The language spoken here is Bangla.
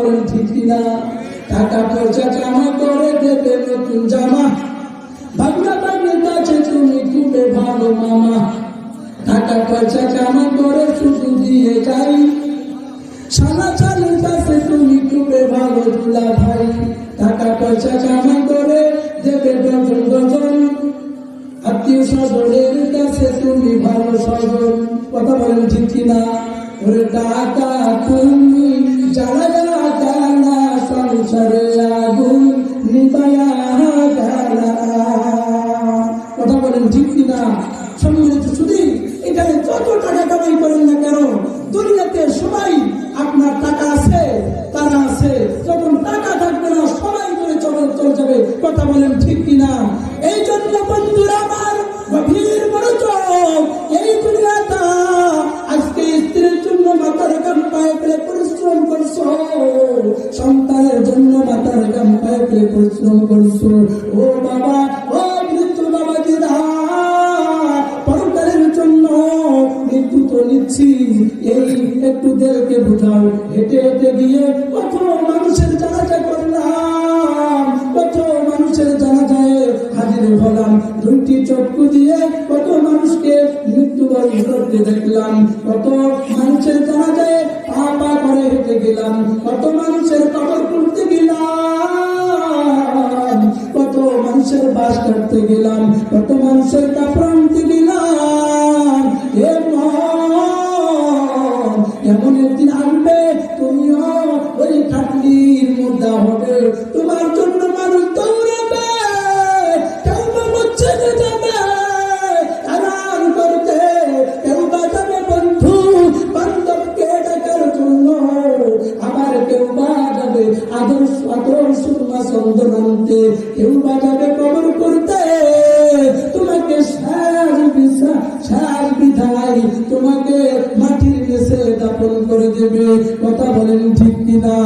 বলেন ঠিক কিনা? টাকা পয়সা জমা করে দেবে নতুন জামা। ভাগনা ভাগ্নের কাছে তুমি খুবই ভালো মামা। টাকা পয়সা জমা করে শুধু দিয়ে যাই। সালা চালের কাছে তুমি খুবই ভালো দুলা ভাই। টাকা পয়সা জমা করে দেবে ডজন ডজন। আত্মীয় স্বজনের কাছে তুমি ভালো স্বজন। কথা বলেন ঠিক কিনা? ওরে টাকা তুমি যারা সবাই আপনার টাকা আছে, তারা আছে। যখন টাকা থাকবে না, সবাই করে চলে চলে যাবে। কথা বলেন ঠিক কিনা? এই জন্য বন্ধুরা আমার গভীর মনোযোগ, এই দুনিয়াটা আজকে স্ত্রীর জন্য মাথার গাম পায়ে ফেলে পরিশ্রম করছ। সন্তানের জন্য মাথার গাম পায়ে ফেলে পরিশ্রম করছ। ও বাবা, ও মৃত্যু বাবা দিদা, পরকালের জন্য মৃত্যু তো নিচ্ছি। একটু দেরকে বুঝাও। হেঁটে হেঁটে গিয়ে কত মানুষের জানাজা করলাম। কত মানুষের জানাজায় হাজির হলাম। দুইটি চক্ষু দিয়ে কত মানুষকে মৃত্যুবরণ করতে দেখলাম। কত মানুষের জানাজায় পা পা করে হেঁটে গেলাম। কত মানুষের কবর করতে গেলাম। কত মানুষের বাস করতে গেলাম। কত মানুষের কাপড় আনতে গেলাম এমন একদিন আনবে তুমিও ওই খাটলির মুদ্রা হবে তোমার জন্য মানুষ দৌড়াবে আবার কেউ বা আদর্শ আদর্শ আনতে। কেউ বা যাবে করতে। তোমাকে সার বিছা, সার বিধায় তোমাকে দেবে কথা বলেন ঠিক কিনা?